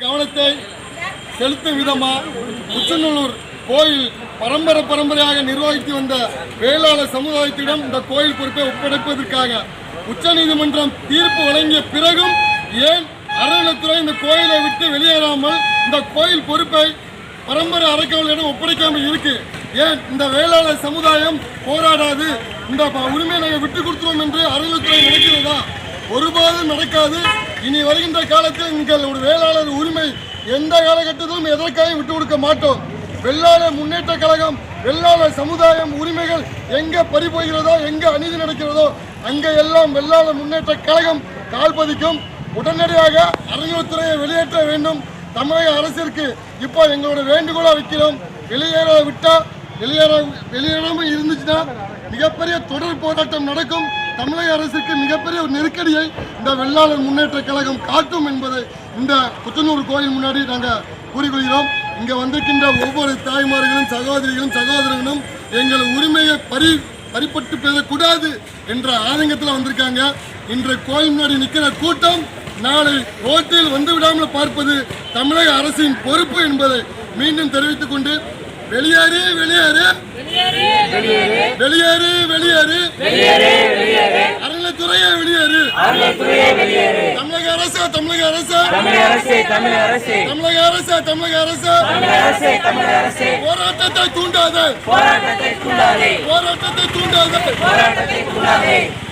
கவனத்தை செலுத்தும் விதமாக உச்சநல்லூர் கோயில் பரம்பரை பரம்பரையாக நிர்வகித்து வந்த வேளாளர் சமுதாயத்திடம் இந்த கோயில் பொறுப்பை ஒப்படைப்பதற்காக உச்சநீதிமன்றம் தீர்ப்பு வழங்கிய பிறகும் ஏன் அறநிலைத்துறை இந்த கோயிலை விட்டு வெளியேறாமல் இந்த கோயில் பொறுப்பை பரம்பரை அறக்கவர்களிடம் ஒப்படைக்காமல் இருக்கு? ஏன் இந்த வேளாளர் சமுதாயம் போராடாது? இந்த உரிமையை நாங்கள் விட்டு கொடுத்துருவோம் என்று அறநிலைத்துறை நினைக்கிறதா? ஒருபோதும் நடக்காது. இனி வருகின்ற காலத்தில் எங்கள் ஒரு வேளாளர் உரிமை எந்த காலகட்டத்திலும் எதற்காகவும் விட்டு கொடுக்க மாட்டோம்? வெள்ளாளர் முன்னேற்ற கழகம் வெள்ளாளர் சமுதாயம் உரிமைகள் எங்கே பறிபோகிறதோ எங்கே அநீதி நடக்கிறதோ அங்கே எல்லாம் வெள்ளாளர் முன்னேற்ற கழகம் கால்பதிக்கும் உடனடியாக அறநிலைத்துறையை வெளியேற்ற வேண்டும். தமிழக அரசிற்கு இப்போ எங்களோட வேண்டுகோளாக வைக்கிறோம். வெளியேற விட்டால் வெளியேற வெளியேறாமல் இருந்துச்சுன்னா மிகப்பெரிய தொடர் போராட்டம் நடக்கும். தமிழக அரசுக்கு மிகப்பெரிய ஒரு நெருக்கடியை இந்த வெள்ளாளர் முன்னேற்ற கழகம் காட்டும் என்பதை இந்த புத்தனூர் கோயில் முன்னாடி நாங்கள் கூறிக்கொள்கிறோம். இங்கே வந்திருக்கின்ற ஒவ்வொரு தாய்மார்களும் சகோதரிகளும் சகோதரர்களும் எங்கள் உரிமையை பறி பறிப்பட்டு பேசக்கூடாது என்ற ஆதங்கத்தில் வந்திருக்காங்க. இன்று கோயில் முன்னாடி நிற்கிற கூட்டம் நாளை ரோட்டில் வந்து விடாமல் பார்ப்பது தமிழக அரசின் பொறுப்பு என்பதை மீண்டும் தெரிவித்துக் கொண்டு வெளியேறு வெளியேறு வெளியேறு வெளியேறு தமிழக அரசு தமிழக அரசு. தமிழ் அரசே தமிழ் அரசே. தமிழக அரசு தமிழக அரசு. தமிழ் அரசே தமிழ் அரசே. போராட்டத்தை தூண்டாது. போராட்டத்தை தூண்டாதே. போராட்டத்தை தூண்டாது. போராட்டத்தை தூண்டாதே.